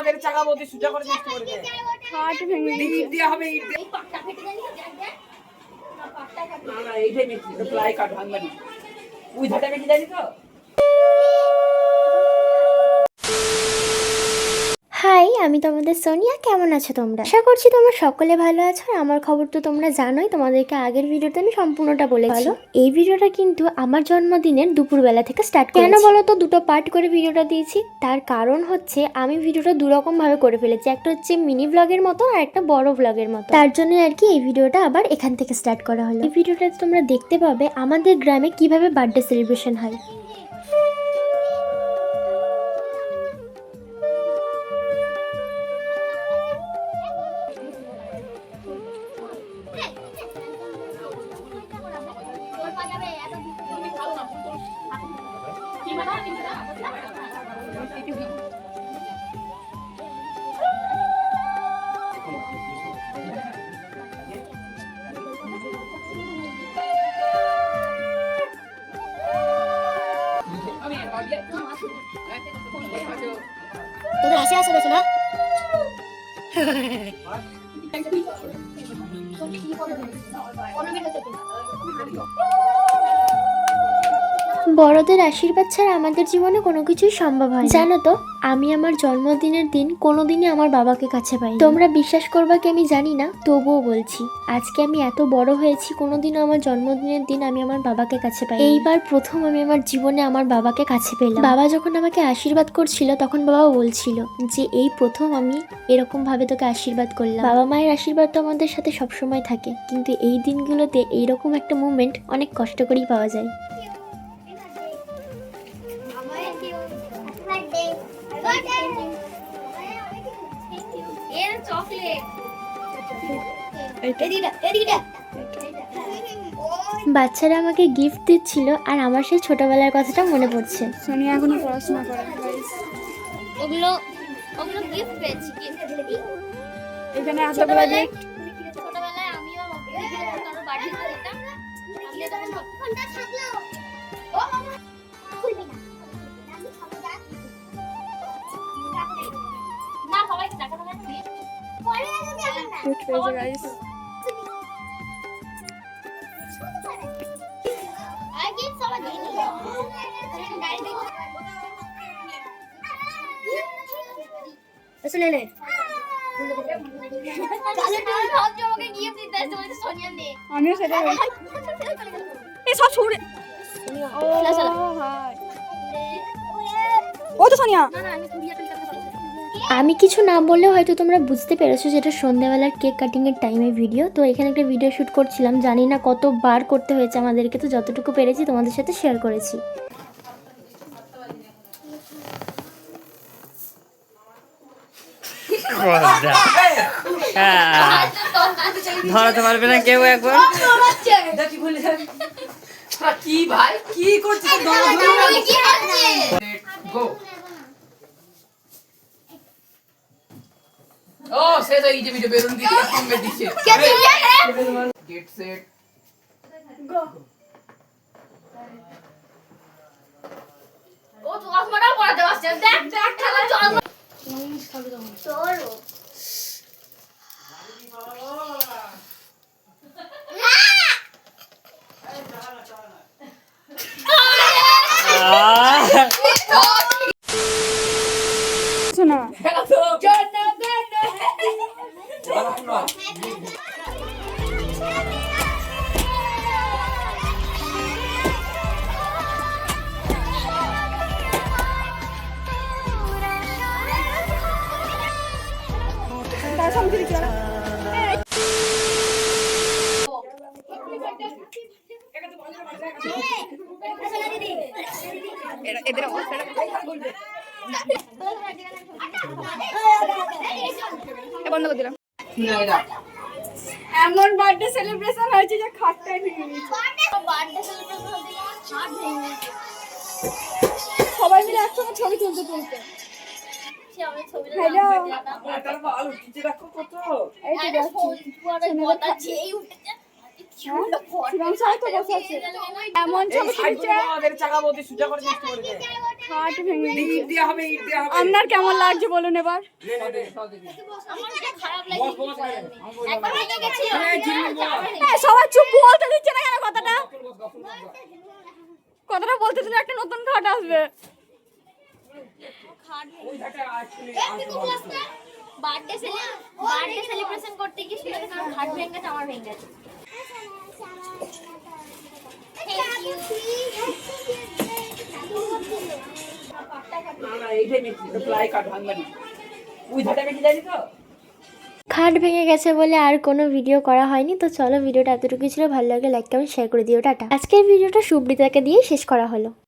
আমাদের চাকা বলতে সোজা করে নষ্ট করে দেয়। হাট ভেঙে ইট দেওয়া হবে ইট দেওয়া না না এইটাই মিছি এটা প্লাই কাট ভাঙবে না ওই ধাটা কেটে জানি তো? আমি তোমাদের সোনিয়া কেমন আছো তোমরা? আশা করছি তোমরা সকলে ভালো আছো আর আমার খবর তো তোমরা জানোই তোমাদেরকে আগের ভিডিওতে আমি সম্পূর্ণটা বলে। বলেছি এই ভিডিওটা কিন্তু আমার জন্মদিনের দুপুরবেলা থেকে স্টার্ট কেন বলো তো? দুটো পার্ট করে ভিডিওটা দিয়েছি। তার কারণ হচ্ছে আমি ভিডিওটা দুরকম ভাবে করে ফেলেছি। একটা হচ্ছে মিনি ব্লগের মতো আর একটা বড় ব্লগের মতো। তার জন্য আর কি এই ভিডিওটা আবার এখান থেকে স্টার্ট করা হলো। এই ভিডিওটা তোমরা দেখতে পাবে আমাদের গ্রামে কীভাবে বার্থডে সেলিব্রেশন হয়। তোদের হাসি আসে বেশি না বড়দের আশীর্বাদ ছাড়া আমাদের জীবনে কোনো কিছুই সম্ভব হয়। জানো তো, আমি আমার জন্মদিনের দিন কোনোদিনই আমার বাবাকে কাছে পাই তোমরা বিশ্বাস করবা কি আমি জানি না, তবুও বলছি, আজকে আমি এত বড় হয়েছি, কোনোদিনও আমার জন্মদিনের দিন আমি আমার বাবাকে কাছে পাই এইবার প্রথম আমি আমার জীবনে আমার বাবাকে কাছে পেলাম। বাবা যখন আমাকে আশীর্বাদ করছিল, তখন বাবা বলছিল যে, এই প্রথম আমি এরকম ভাবে তোকে আশীর্বাদ করলাম। বাবা মায়ের আশীর্বাদ তো আমাদের সাথে সবসময় থাকে, কিন্তু এই দিনগুলোতে এইরকম একটা মুভমেন্ট অনেক কষ্ট করেই পাওয়া যায়। বাচ্চারা আমাকে গিফট দিচ্ছিল আর আমার সেই ছোটবেলার কথাটা মনে পড়ছে সোনিয়া এখনও পড়াশোনা করে ওগুলো ওগুলো গিফট পেয়েছি গিফট এখানে। ছোটবেলায় আমিও কারও বাড়িতে যেতাম আমিও তখন থাকল ও আমাকে গিফট দিতে আসছে বলছে সোনিয়া নে আমিও সেটা এই সব ছুড়ে ও চলো। ভাই ও তো সোনিয়া না না আমি কুড়িয়া টাকা আমি কিছু না বললে হয়তো তোমরা বুঝতে পেরেছ যেটা সন্ধ্যাবেলার কেক কাটিং এর টাইমের ভিডিও তো এখানে একটা ভিডিও শুট করছিলাম জানি না কতবার করতে হয়েছে আমাদেরকে তো যতটুকু পেরেছি তোমাদের সাথে শেয়ার করেছি হ্যাঁ। ধরাতে পারবে না কেউ একবার কি ভাই কি করছিস কি হচ্ছে গো ও শেষ হয়ে গেছে ভিডিও বেলুন দিয়ে কমবে গেট সেট ও তো আসমাটাও পড়াতে পারছে। দেখ দেখ খেলা চল। চলো শোনা তার সামনে দিকে চলা এদের অবস্থাটা বন্ধ করে দিলাম। এমন বার্থডে সেলিব্রেশন হয়েছে যে খাটটাই ভেঙে গেছে বার্থডে সেলিব্রেশন হতে গিয়ে হাত ভেঙে গেছে। সবাই মিলে একসঙ্গে ছবি তুলতে তুলতে হ্যালো এই তো একটা আপনার কেমন লাগছে বলুন এবার? এ, সবাই চুপ বলতে দিচ্ছে না কেন কথাটা? কথাটা বলতে দিলে একটা নতুন খাট আসবে। বার্থডে বার্থডে সেলিব্রেশন করতে গিয়ে শুনে কারণ খাট ভেঙে গেছে আমার ভেঙে গেছে. খাট ভেঙে গেছে বলে আর কোনো ভিডিও করা হয়নি, তো চলো ভিডিওটা এতটুকু ছিল। ভালো লাগে লাইক কমেন্ট শেয়ার করে দিও। টাটা। আজকের ভিডিওটা সুব্রিতাকে দিয়ে শেষ করা হলো।